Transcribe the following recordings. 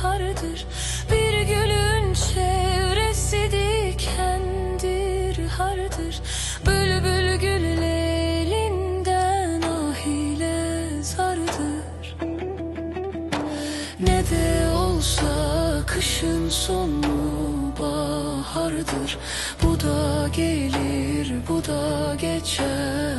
dikendir hardır Bir gülün çevresi dikendir hardır. Bülbül gül elinden ah ile zardır. Ne de olsa kışın sonu bahardır. Bu da gelir bu da geçer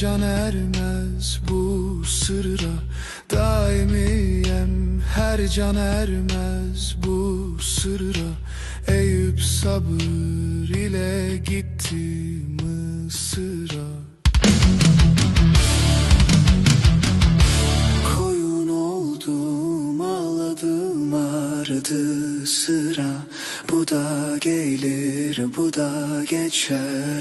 can ermez bu sırra. Daimiyem her can ermez bu sırra. Eyüp sabır ile gitti Mısır'a. Koyun oldum ağladım ardı sıra. Bu da gelir bu da geçer